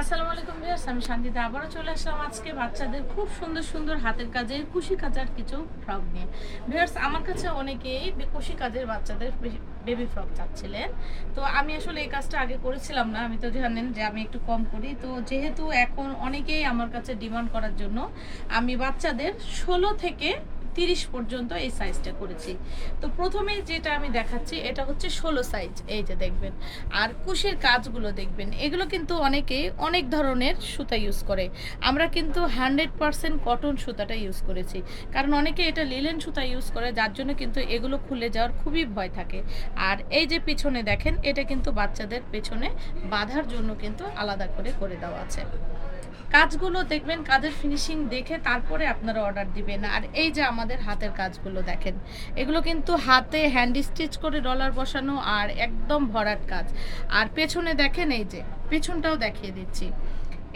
আসসালামু আলাইকুম ভিউয়ার্স, আমি শান্তিতে আবারও চলে আসলাম আজকে বাচ্চাদের খুব সুন্দর সুন্দর হাতের কাজের কুশি কাজার কিছু ফ্রক নিয়ে। ভিউয়ার্স, আমার কাছে অনেকেই কুশি কাজের বাচ্চাদের বেবি ফ্রক চাচ্ছিলেন। তো আমি আসলে এই কাজটা আগে করেছিলাম না, আমি তো জানেন যে আমি একটু কম করি। তো যেহেতু এখন অনেকেই আমার কাছে ডিমান্ড করার জন্য, আমি বাচ্চাদের ষোলো থেকে তিরিশ পর্যন্ত এই সাইজটা করেছি। তো প্রথমে যেটা আমি দেখাচ্ছি, এটা হচ্ছে ষোলো সাইজ এই যে দেখবেন। আর কুশের কাজগুলো দেখবেন, এগুলো কিন্তু অনেকে অনেক ধরনের সুতা ইউজ করে। আমরা কিন্তু হান্ড্রেড পারসেন্ট কটন সুতাটা ইউজ করেছি। কারণ অনেকে এটা লিলেন সুতা ইউজ করে, যার জন্য কিন্তু এগুলো খুলে যাওয়ার খুবই ভয় থাকে। আর এই যে পিছনে দেখেন, এটা কিন্তু বাচ্চাদের পেছনে বাঁধার জন্য কিন্তু আলাদা করে করে দেওয়া আছে। কাজগুলো দেখবেন, কাজের ফিনিশিং দেখে তারপরে আপনারা অর্ডার দিবেন। আর এই যে আমাদের হাতের কাজগুলো দেখেন, এগুলো কিন্তু হাতে হ্যান্ড স্টিচ করে ডলার বসানো আর একদম ভরাট কাজ। আর পেছনে দেখেন এই যে, পেছনটাও দেখিয়ে দিচ্ছি।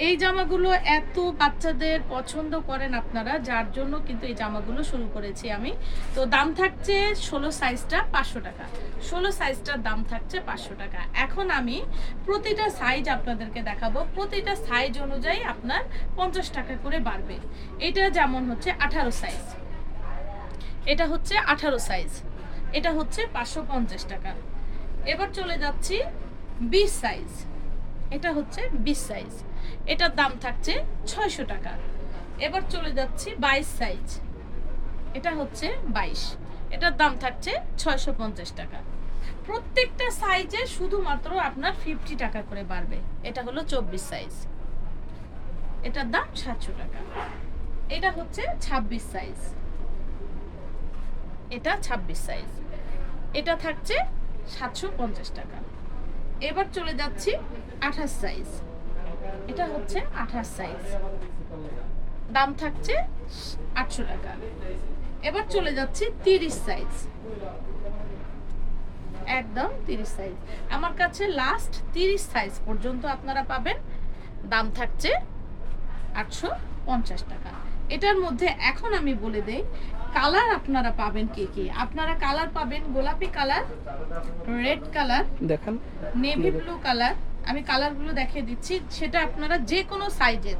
এই জামাগুলো এত বাচ্চাদের পছন্দ করেন আপনারা, যার জন্য কিন্তু এই জামাগুলো শুরু করেছি আমি। তো দাম থাকছে ষোলো সাইজটা পাঁচশো টাকা। ষোলো সাইজটার দাম থাকছে পাঁচশো টাকা। এখন আমি প্রতিটা সাইজ আপনাদেরকে দেখাবো। প্রতিটা সাইজ অনুযায়ী আপনার পঞ্চাশ টাকা করে বাড়বে। এটা যেমন হচ্ছে আঠারো সাইজ। এটা হচ্ছে আঠারো সাইজ। এটা হচ্ছে পাঁচশো পঞ্চাশ টাকা। এবার চলে যাচ্ছি বিশ সাইজ। এটা হচ্ছে বিশ সাইজ এটার দাম থাকছে ছয়শো টাকা। এবার চলে যাচ্ছি বাইশ সাইজ এটা হচ্ছে বাইশ। এটার দাম থাকছে ছয়শো পঞ্চাশ টাকা। প্রত্যেকটা সাইজে শুধুমাত্র আপনার ফিফটি টাকা করে বাড়বে। এটা হলো চব্বিশ সাইজ এটার দাম সাতশো টাকা। এটা হচ্ছে ছাব্বিশ সাইজ এটা ছাব্বিশ সাইজ এটা থাকছে সাতশো পঞ্চাশ টাকা। এবার চলে যাচ্ছি আঠাশ সাইজ এটা হচ্ছে আঠাশ সাইজ দাম থাকছে আটশো টাকা। এবার চলে যাচ্ছি তিরিশ সাইজ একদম তিরিশ সাইজ আমার কাছে লাস্ট তিরিশ সাইজ পর্যন্ত আপনারা পাবেন। দাম থাকছে আটশো পঞ্চাশ টাকা। এটার মধ্যে এখন আমি বলে দেই কালার আপনারা পাবেন কি কি? আপনারা কালার পাবেন গোলাপি কালার রেড কালার দেখান। Navy blue colour. আমি কালারগুলো দেখিয়ে দিচ্ছি সেটা আপনারা যে কোনো সাইজের।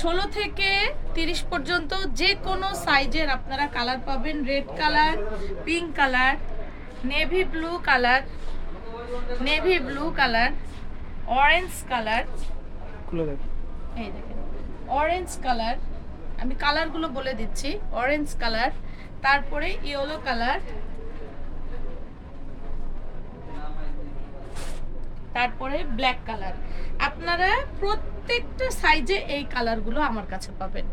ষোলো থেকে তিরিশ পর্যন্ত যে কোনো সাইজের আপনারা কালার পাবেন red colour pink colour navy blue colour navy blue colour orange colour. এই দেখেন অরেঞ্জ কালার আমি কালারগুলো বলে দিচ্ছি। অরেঞ্জ কালার, তারপরে ইয়েলো কালার, তারপরে ব্ল্যাক কালার। আপনারা প্রত্যেকটা সাইজে এই কালারগুলো আমার কাছে পাবেন।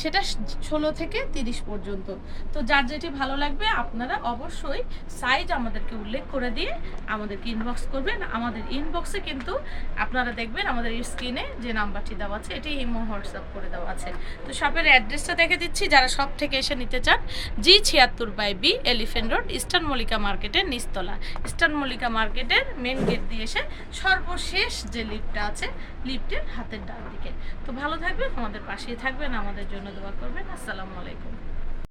সেটা ষোলো থেকে তিরিশ পর্যন্ত। তো যার যেটি ভালো লাগবে, আপনারা অবশ্যই সাইজ আমাদেরকে উল্লেখ করে দিয়ে আমাদেরকে ইনবক্স করবেন। আমাদের ইনবক্সে কিন্তু আপনারা দেখবেন আমাদের স্ক্রিনে যে নাম্বারটি দেওয়া আছে, এটি ইমো, হোয়াটসঅ্যাপ করে দেওয়া আছে। তো শপের অ্যাড্রেসটা দেখে দিচ্ছি, যারা শপ থেকে এসে নিতে চান জি ছিয়াত্তর by B elephant road eastern Mallika মার্কেটের নিচতলা। ইস্টার্ন মল্লিকা মার্কেটের মেন গেট দিয়ে এসে সর্বশেষ যে লিফটটা আছে লিফটের হাতের ডান দিকে। তো ভালো থাকবেন, আমাদের পাশেই থাকবেন, আমাদের জন্য দোয়া করবেন। আসসালামু আলাইকুম।